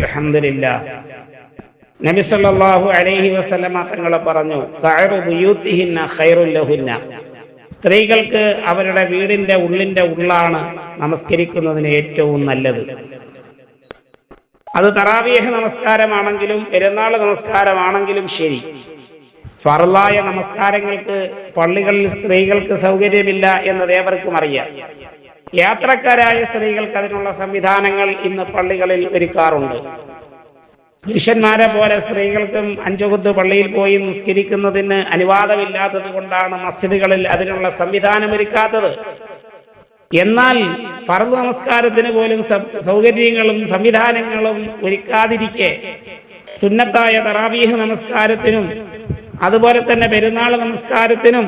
അൽഹംദുലില്ലാഹ് നബി സല്ലല്ലാഹു അലൈഹി വസല്ലമ പറഞ്ഞു സ്ത്രീകൾക്ക് അവരുടെ വീടിന്റെ ഉള്ളിന്റെ ഉള്ളാണ് നമസ്കരിക്കുന്നതിന് ഏറ്റവും നല്ലത്. അത് തറാവീഹ് നമസ്കാരമാണെങ്കിലും പെരുന്നാൾ നമസ്കാരമാണെങ്കിലും ശരി. ഫറലായ നമസ്കാരങ്ങൾക്ക് പള്ളികളിൽ സ്ത്രീകൾക്ക് സൗകര്യമില്ല എന്നത് ഏവർക്കും അറിയാം. യാത്രക്കാരായ സ്ത്രീകൾക്ക് അതിനുള്ള സംവിധാനങ്ങൾ ഇന്ന് പള്ളികളിൽ ഒരുക്കാറുണ്ട്. പുരുഷന്മാരെ പോലെ സ്ത്രീകൾക്കും അഞ്ചുകുത്ത് പള്ളിയിൽ പോയി നിസ്കരിക്കുന്നതിന് അനുവാദമില്ലാത്തത് കൊണ്ടാണ് മസ്ജിദുകളിൽ അതിനുള്ള സംവിധാനം ഒരുക്കാത്തത്. എന്നാൽ ഫറദ് നമസ്കാരത്തിന് പോലും സൗകര്യങ്ങളും സംവിധാനങ്ങളും ഒരുക്കാതിരിക്കെ സുന്നത്തായ തറാവീഹ് നമസ്കാരത്തിനും അതുപോലെ തന്നെ പെരുന്നാൾ നമസ്കാരത്തിനും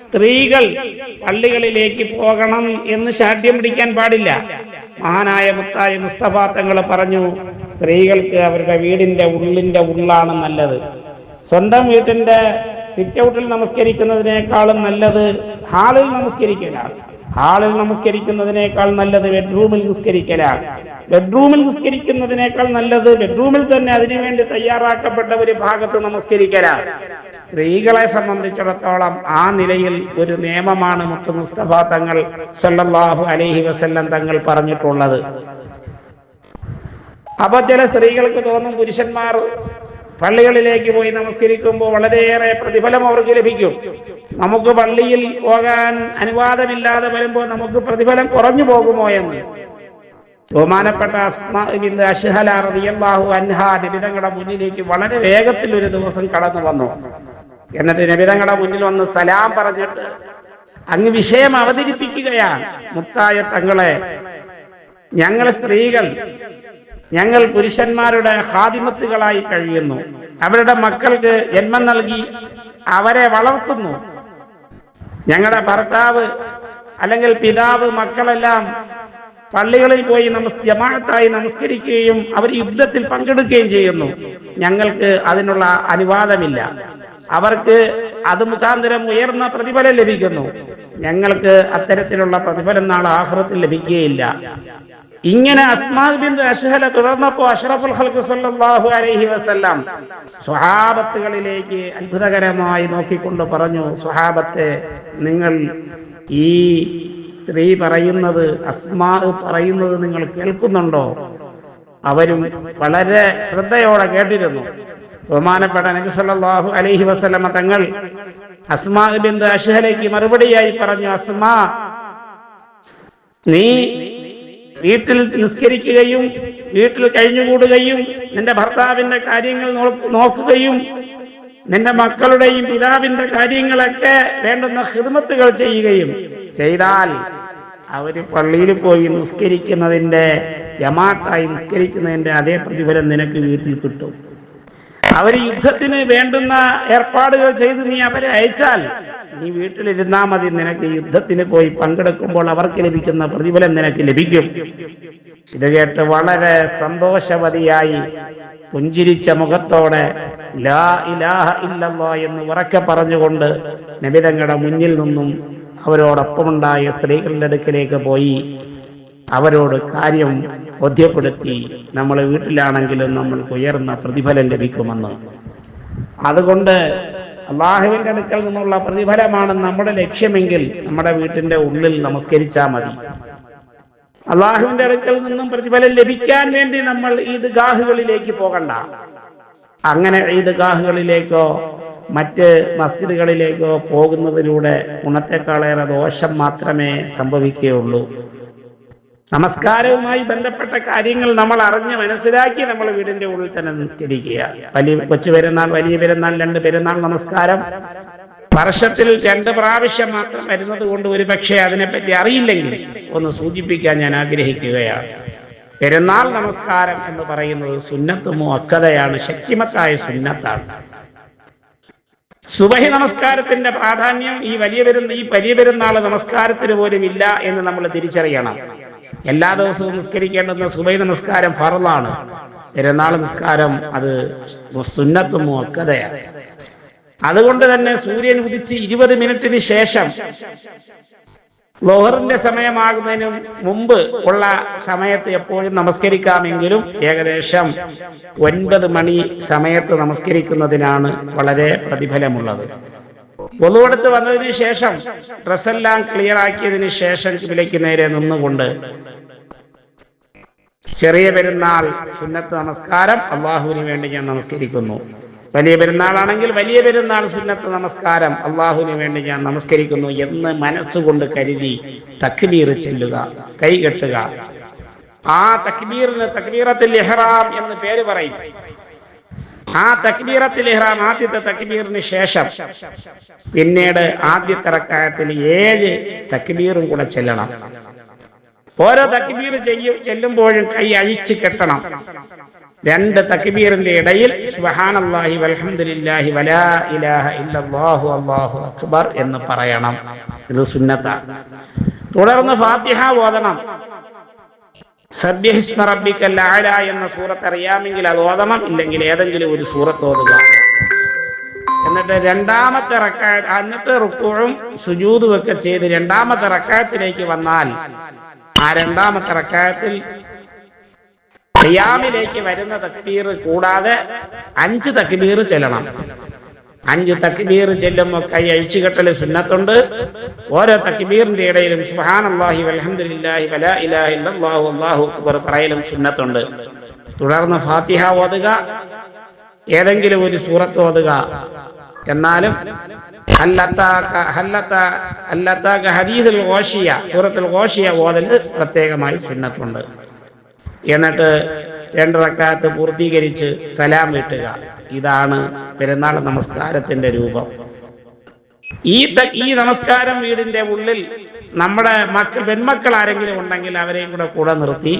സ്ത്രീകൾ പള്ളികളിലേക്ക് പോകണം എന്ന് ശാഠ്യം പിടിക്കാൻ പാടില്ല. മഹാനായ മുത്തായ മുസ്തഫ തങ്ങൾ പറഞ്ഞു സ്ത്രീകൾക്ക് അവരുടെ വീടിന്റെ ഉള്ളിന്റെ ഉള്ളാണ് നല്ലത്. സ്വന്തം വീട്ടിന്റെ സിറ്റ് ഔട്ടിൽ നമസ്കരിക്കുന്നതിനേക്കാളും നല്ലത് ഹാളിൽ നമസ്കരിക്കലാണ്. ഹാളിൽ നമസ്കരിക്കുന്നതിനേക്കാൾ നല്ലത് ബെഡ്റൂമിൽ നിസ്കരിക്കലാണ്. ബെഡ്റൂമിൽ നിസ്കരിക്കുന്നതിനേക്കാൾ നല്ലത് ബെഡ്റൂമിൽ തന്നെ അതിനുവേണ്ടി തയ്യാറാക്കപ്പെട്ട ഒരു ഭാഗത്ത് നമസ്കരിക്കലാണ്. സ്ത്രീകളെ സംബന്ധിച്ചിടത്തോളം ആ നിലയിൽ ഒരു നിയമമാണ് മുത്തു മുസ്തഫ തങ്ങൾ സല്ലാഹു അലഹി വസല്ലം തങ്ങൾ പറഞ്ഞിട്ടുള്ളത്. അപ്പൊ ചില സ്ത്രീകൾക്ക് തോന്നും പുരുഷന്മാർ പള്ളികളിലേക്ക് പോയി നമസ്കരിക്കുമ്പോൾ വളരെയേറെ പ്രതിഫലം അവർക്ക് ലഭിക്കും. നമുക്ക് പള്ളിയിൽ പോകാൻ അനുവാദമില്ലാതെ വരുമ്പോൾ നമുക്ക് പ്രതിഫലം കുറഞ്ഞു പോകുമോ എന്ന്. ബഹുമാനപ്പെട്ട അസ്മാ ബിന്ദു അഷ്ഹല റളിയല്ലാഹു അൻഹ നിബിതങ്ങളുടെ മുന്നിലേക്ക് വളരെ വേഗത്തിൽ ഒരു ദിവസം കടന്നു വന്നു. എന്നിട്ട് നബിതങ്ങളുടെ മുന്നിൽ വന്ന് സലാം പറഞ്ഞിട്ട് അങ്ങ് വിഷയം അവതരിപ്പിക്കുകയാണ്. മുത്തായ തങ്ങളെ ഞങ്ങൾ സ്ത്രീകൾ ഞങ്ങൾ പുരുഷന്മാരുടെ ഹാദിമത്തുകളായി കഴിയുന്നു. അവരുടെ മക്കൾക്ക് ജന്മം നൽകി അവരെ വളർത്തുന്നു. ഞങ്ങളുടെ ഭർത്താവ് അല്ലെങ്കിൽ പിതാവ് മക്കളെല്ലാം പള്ളികളിൽ പോയി നമസ് ജമാഅത്തായി നമസ്കരിക്കുകയും അവർ യുദ്ധത്തിൽ പങ്കെടുക്കുകയും ചെയ്യുന്നു. ഞങ്ങൾക്ക് അതിനുള്ള അനുവാദമില്ല. അവർക്ക് അത് മുഖാന്തരം ഉയർന്ന പ്രതിഫലം ലഭിക്കുന്നു. ഞങ്ങൾക്ക് അത്തരത്തിലുള്ള പ്രതിഫലം നാളെ ആഹ്റത്തിൽ ലഭിക്കുകയില്ല. ഇങ്ങനെ അസ്മാ ബിന്ദു അഷ്ഹല തുടർന്നപ്പോ അഷറഫുൽ ഖൽഖ് സല്ലല്ലാഹു അലൈഹി വസല്ലം സ്വഹാബത്തുകളിലേക്ക് അത്ഭുതകരമായി നോക്കിക്കൊണ്ട് പറഞ്ഞു സ്വഹാബത്തെ നിങ്ങൾ ഈ സ്ത്രീ പറയുന്നത് അസ്മാ പറയുന്നത് നിങ്ങൾ കേൾക്കുന്നുണ്ടോ? അവരും വളരെ ശ്രദ്ധയോടെ കേട്ടിരുന്നു. ബഹുമാനപ്പെട്ട നബി സല്ലല്ലാഹു അലൈഹി വസല്ലമ തങ്ങൾ അസ്മാ ബിന്ദു അഷ്ഹലേക്ക് മറുപടിയായി പറഞ്ഞു അസ്മാ നീ വീട്ടിൽ നിസ്കരിക്കുകയും വീട്ടിൽ കഴിഞ്ഞുകൂടുകയും നിന്റെ ഭർത്താവിന്റെ കാര്യങ്ങൾ നോക്കുകയും നിന്റെ മക്കളുടെയും പിതാവിന്റെ കാര്യങ്ങളൊക്കെ വേണ്ടുന്ന ഹിദ്മത്തുകൾ ചെയ്യുകയും ചെയ്താൽ അവർ പള്ളിയിൽ പോയി നിസ്കരിക്കുന്നതിന്റെ ജമാത്തായി നിസ്കരിക്കുന്നതിന്റെ അതേ പ്രതിഫലം നിനക്ക് വീട്ടിൽ കിട്ടും. അവർ യുദ്ധത്തിന് വേണ്ടുന്ന ഏർപ്പാടുകൾ ചെയ്ത് നീ അവരെ അയച്ചാൽ നീ വീട്ടിലിരുന്നാ മതി. നിനക്ക് യുദ്ധത്തിന് പോയി പങ്കെടുക്കുമ്പോൾ അവർക്ക് ലഭിക്കുന്ന പ്രതിഫലം നിനക്ക് ലഭിക്കും. ഇത് കേട്ട് വളരെ സന്തോഷവതിയായി പുഞ്ചിരിച്ച മുഖത്തോടെ ലാ ഇലാഹ ഇല്ലല്ലാ എന്ന് ഉറക്കെ പറഞ്ഞുകൊണ്ട് നബിതങ്ങളുടെ മുന്നിൽ നിന്നും അവരോടൊപ്പമുണ്ടായ സ്ത്രീകളുടെ അടുക്കിലേക്ക് പോയി. അവരോട് കാര്യം ബോധ്യപ്പെടുത്തി. നമ്മൾ വീട്ടിലാണെങ്കിലും നമ്മൾക്ക് ഉയർന്ന പ്രതിഫലം ലഭിക്കുമെന്ന്. അതുകൊണ്ട് അള്ളാഹുവിന്റെ അടുക്കൽ നിന്നുള്ള പ്രതിഫലമാണ് നമ്മുടെ ലക്ഷ്യമെങ്കിൽ നമ്മുടെ വീട്ടിന്റെ ഉള്ളിൽ നമസ്കരിച്ചാൽ മതി. അള്ളാഹുവിന്റെ അടുക്കൽ നിന്നും പ്രതിഫലം ലഭിക്കാൻ വേണ്ടി നമ്മൾ ഈദ്ഗാഹുകളിലേക്ക് പോകണ്ട. അങ്ങനെ ഈദ്ഗാഹുകളിലേക്കോ മറ്റ് മസ്ജിദുകളിലേക്കോ പോകുന്നതിലൂടെ ഗുണത്തെക്കാളേറെ ദോഷം മാത്രമേ സംഭവിക്കുകയുള്ളൂ. നമസ്കാരവുമായി ബന്ധപ്പെട്ട കാര്യങ്ങൾ നമ്മൾ അറിഞ്ഞ് മനസ്സിലാക്കി നമ്മൾ വീടിന്റെ ഉള്ളിൽ തന്നെ നിസ്കരിക്കുക. വലിയ കൊച്ചു പെരുന്നാൾ വലിയ പെരുന്നാൾ രണ്ട് പെരുന്നാൾ നമസ്കാരം. വർഷത്തിൽ രണ്ട് പ്രാവശ്യം മാത്രം വരുന്നത് കൊണ്ട് ഒരു പക്ഷേ അതിനെപ്പറ്റി അറിയില്ലെങ്കിൽ ഒന്ന് സൂചിപ്പിക്കാൻ ഞാൻ ആഗ്രഹിക്കുകയാണ്. പെരുന്നാൾ നമസ്കാരം എന്ന് പറയുന്നത് സുന്നത്തുമോ അക്കതയാണ് ശക്തിമത്തായ സുന്നത്താണ്. സുബഹി നമസ്കാരത്തിന്റെ പ്രാധാന്യം ഈ വലിയ പെരുന്ന ഈ വലിയ പെരുന്നാൾ നമസ്കാരത്തിന് പോലും ഇല്ല എന്ന് നമ്മൾ തിരിച്ചറിയണം. എല്ലാ ദിവസവും നിസ്കരിക്കേണ്ടുന്ന സുബഹി നമസ്കാരം ഫറലാണ്. പെരുന്നാൾ നിസ്കാരം അത് സുന്നത്തും മുക്കതയാണ് അതുകൊണ്ട് തന്നെ സൂര്യൻ ഉദിച്ച് ഇരുപത് മിനിറ്റിന് ശേഷം ലോഹറിന്റെ സമയമാകുന്നതിന് മുമ്പ് ഉള്ള സമയത്ത് എപ്പോഴും നമസ്കരിക്കാമെങ്കിലും ഏകദേശം ഒൻപത് മണി സമയത്ത് നമസ്കരിക്കുന്നതിനാണ് വളരെ പ്രതിഫലമുള്ളത്. ഒന്നുകൊടുത്ത് വന്നതിന് ശേഷം ഡ്രസ്സെല്ലാം ക്ലിയർ ആക്കിയതിന് ശേഷം വിലയ്ക്ക് നേരെ നിന്നുകൊണ്ട് ചെറിയ പെരുന്നാൾ സുന്നത്ത് നമസ്കാരം അള്ളാഹുവിന് വേണ്ടി ഞാൻ നമസ്കരിക്കുന്നു. വലിയ പെരുന്നാളാണെങ്കിൽ വലിയ പെരുന്നാൾ സുന്നത്ത് നമസ്കാരം. അള്ളാഹുവിന് വേണ്ടി ഞാൻ നമസ്കരിക്കുന്നു എന്ന് മനസ്സുകൊണ്ട് കരുതി തക്ബീർ ചെല്ലുക കൈകെട്ടുക ആ തക്ബീറിന് തക്ബീറത്തിൽ ഇഹ്റാം എന്ന് പേര് പറയും. ആ തക്ബീറത്തിൽ ഇഹ്റാം ആദ്യത്തെ തക്ബീറിന് ശേഷം പിന്നീട് ആദ്യത്തെ റക്കായത്തിൽ ഏഴ് തക്ബീറും കൂടെ ചെല്ലണം. ഓരോ തക്ബീർ ചെയ്യും ചെല്ലുമ്പോഴും കൈ അഴിച്ചു കെട്ടണം. രണ്ട് തക്ബീറിന്റെ ഇടയിൽ വൽഹംദുലില്ലാഹി വലാ ഇലാഹ ഇല്ലല്ലാഹു അല്ലാഹു അക്ബർ എന്ന് പറയണം. ഇത് സുന്നത്ത. തുടർന്ന് ഫാത്തിഹ ഓതണം. സബ്യഹിസ്മ റബ്ബിക്കൽ എന്ന സൂറത്ത് അറിയാമെങ്കിൽ അത് ഓതണം ഇല്ലെങ്കിൽ ഏതെങ്കിലും ഒരു സൂറത്ത് ഓതുക. എന്നിട്ട് രണ്ടാമത്തെ റക്കാ എന്നിട്ട് റുക്കുഴും സുജൂതും ഒക്കെ ചെയ്ത് രണ്ടാമത്തെ റക്കായത്തിലേക്ക് വന്നാൽ ആ രണ്ടാമത്തെ റക്കായത്തിൽ ഖിയാമിലേക്ക് വരുന്ന തക്ബീർ കൂടാതെ അഞ്ച് തക്ബീർ ചെല്ലണം. അഞ്ച് തക്ബീർ ചെല്ലുമ്പോൾ കൈ അഴിച്ചുകെട്ടൽ സുന്നത്തുണ്ട്. ഓരോ തക്ബീറിന്റെ ഇടയിലും സുബ്ഹാനല്ലാഹി വൽഹംദുലില്ലാഹി വലാ ഇലാഹ ഇല്ലല്ലാഹു അല്ലാഹു അക്ബർ പറയലും സുന്നത്തുണ്ട്. തുടർന്ന് ഫാത്തിഹ ഓതുക. ഏതെങ്കിലും ഒരു സൂറത്ത് ഓതുക. എന്നാലും ഹദീദുൽ ഗോഷിയ സൂറത്തുൽ ഗോഷിയ ഓതൽ പ്രത്യേകമായി സുന്നത്തുണ്ട്. എന്നിട്ട് രണ്ട് റക്കാത്ത് പൂർത്തീകരിച്ച് സലാം വീട്ടുക ഇതാണ് പെരുന്നാൾ നമസ്കാരത്തിന്റെ രൂപം. ഈ ഈ നമസ്കാരം വീടിന്റെ ഉള്ളിൽ നമ്മുടെ മക്കൾ പെൺമക്കൾ ആരെങ്കിലും ഉണ്ടെങ്കിൽ അവരെയും കൂടെ കൂടെ നിർത്തി.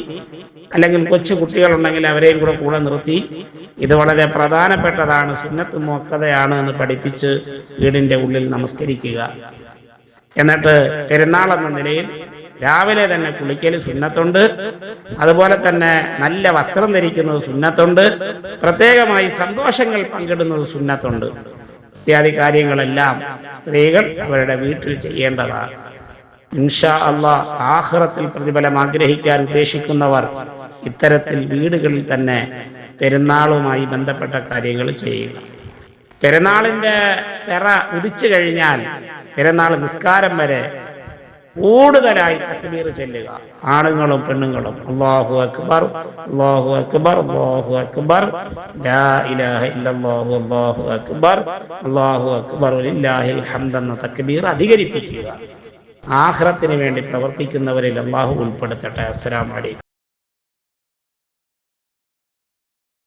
അല്ലെങ്കിൽ കൊച്ചു കുട്ടികൾ ഉണ്ടെങ്കിൽ അവരെയും കൂടെ കൂടെ നിർത്തി. ഇത് വളരെ പ്രധാനപ്പെട്ടതാണ് സുന്നത്ത് മൊക്കതയാണ് എന്ന് പഠിപ്പിച്ച് വീടിന്റെ ഉള്ളിൽ നമസ്കരിക്കുക. എന്നിട്ട് പെരുന്നാൾ എന്ന നിലയിൽ രാവിലെ തന്നെ കുളിക്കൽ സുന്നത്തുണ്ട്. അതുപോലെ തന്നെ നല്ല വസ്ത്രം ധരിക്കുന്നത് സുന്നത്തുണ്ട്. പ്രത്യേകമായി സന്തോഷങ്ങൾ പങ്കിടുന്നത് സുന്നത്തുണ്ട്. ഇത്യാദി കാര്യങ്ങളെല്ലാം സ്ത്രീകൾ അവരുടെ വീട്ടിൽ ചെയ്യേണ്ടതാണ്. ഇൻഷാ അള്ളാ ആഹ്റത്തിൽ പ്രതിഫലം ആഗ്രഹിക്കാൻ ഉദ്ദേശിക്കുന്നവർ ഇത്തരത്തിൽ വീടുകളിൽ തന്നെ പെരുന്നാളുമായി ബന്ധപ്പെട്ട കാര്യങ്ങൾ ചെയ്യുക. പെരുന്നാളിന്റെ തെറ ഉദിച്ചു കഴിഞ്ഞാൽ പെരുന്നാൾ നിസ്കാരം വരെ കൂടുതലായി തക്ബീർ ചെല്ലുക. ആണുങ്ങളും പെണ്ണുങ്ങളും. അള്ളാഹു അക്ബർ അള്ളാഹു അക്ബർ അള്ളാഹു അക്ബർ. ലാ ഇലാഹ ഇല്ലല്ലാഹു അല്ലാഹു അക്ബർ. അള്ളാഹു അക്ബർ ലില്ലാഹിൽ എന്ന തക്ബീർ അധികരിപ്പിക്കുക. ആഖിറത്തിന് വേണ്ടി പ്രവർത്തിക്കുന്നവരിൽ അള്ളാഹു ഉൾപ്പെടുത്തട്ടെ. അസ്സലാമു അലൈക്കും.